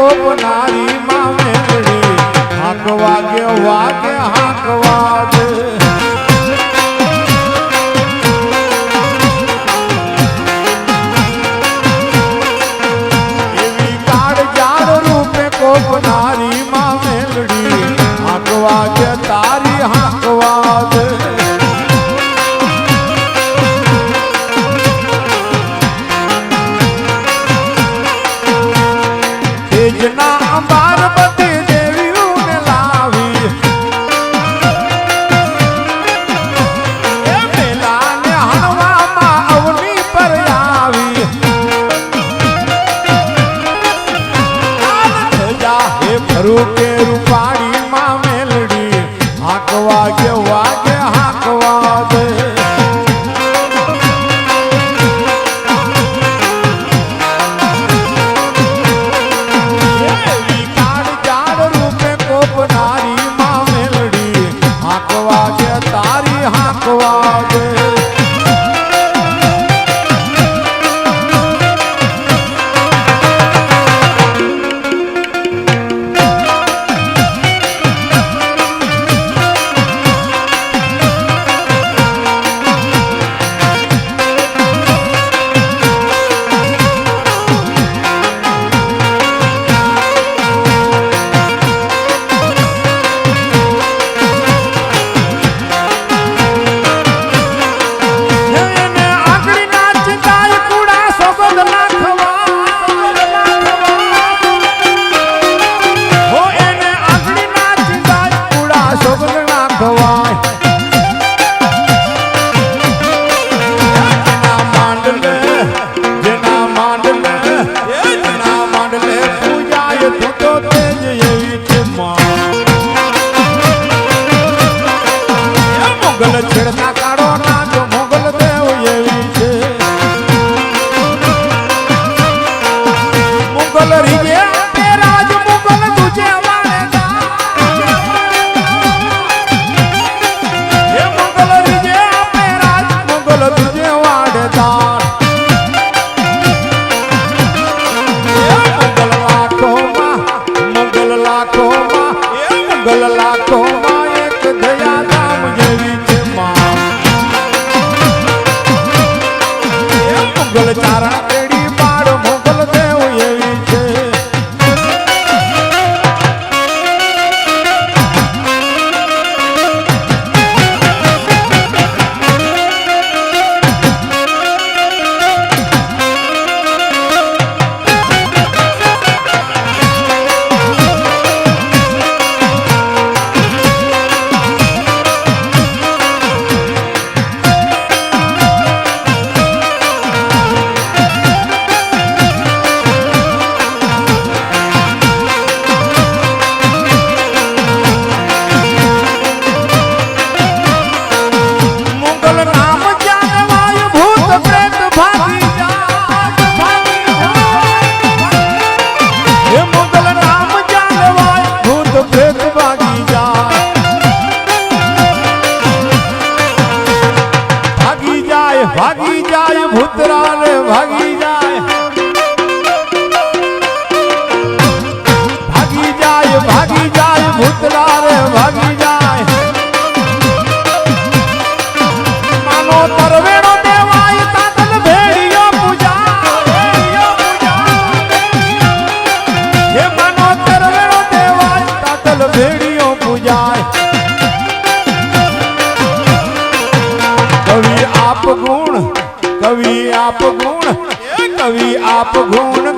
ગોપનારી માં મેળવી હાંકવા ગયો વાગે હાંકવા દે કોપનારી માં મેલડી તારી હાંકવા હાંકવા. મોગલ છેડતા કાઢો ના જો મોગલ દેવ એવી છે. મોગલ રીગે મંગલ ચારણ મારો ભેદ ભાગી જાય. ભાગી જાય ભાગી ભૂતરા ભાગી જાય કવિ આપ ગુણ કવિ આપ ગુણ કવિ આપ ગુણ.